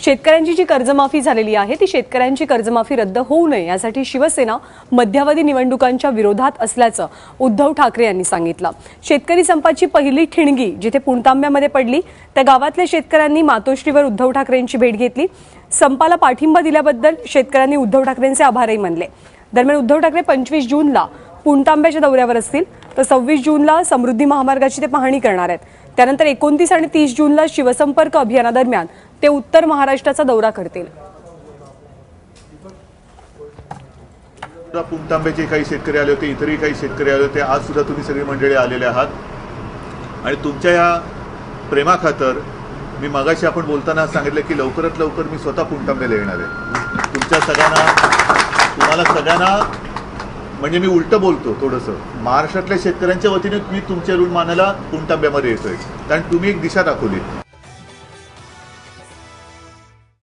शेतकऱ्यांची जी कर्जमाफी झालेली आहे ती शेतकऱ्यांची कर्जमाफी रद्द होऊ नये यासाठी शिवसेना मध्यावधी निवडणुकांच्या विरोधात असल्याचं उद्धव ठाकरे यांनी सांगितलं. शेतकरी संपाची पहिली ठिणगी जिथे पुणतांब्यामध्ये पडली त्या गावातल्या शेतकऱ्यांनी मातोश्रीवर उद्धव ठाकरेंची भेट घेतली. संपाला पाठिंबा दिल्याबद्दल शेतकऱ्यांनी उद्धव ठाकरेंचे आभारही मानले. दरम्यान उद्धव ठाकरे पंचवीस जूनला पुणतांब्याच्या दौऱ्यावर असतील तर सव्वीस जूनला समृद्धी महामार्गाची ते पाहणी करणार आहेत. त्यानंतर एकोणतीस आणि तीस जूनला शिवसंपर्क अभियानादरम्यान ते उत्तर महाराष्ट्राचा दौरा करतील. सुद्धा काही शेतकरी आले होते इतरही काही शेतकरी आले होते. आज सुद्धा तुम्ही सगळी मंडळी आलेले आहात. आणि तुमच्या या प्रेमाखातर मी मगाशी आपण बोलताना सांगितलं की लवकरात लवकर मी स्वतः पुणतांब्याला येणार आहे. तुमच्या सगळ्यांना तुम्हाला सगळ्यांना म्हणजे मी उलटं बोलतो थोडंसं. महाराष्ट्रातल्या शेतकऱ्यांच्या वतीने मी तुमच्या ऋण मानायला पुणतांब्यामध्ये येतोय. कारण तुम्ही एक दिशा दाखवली.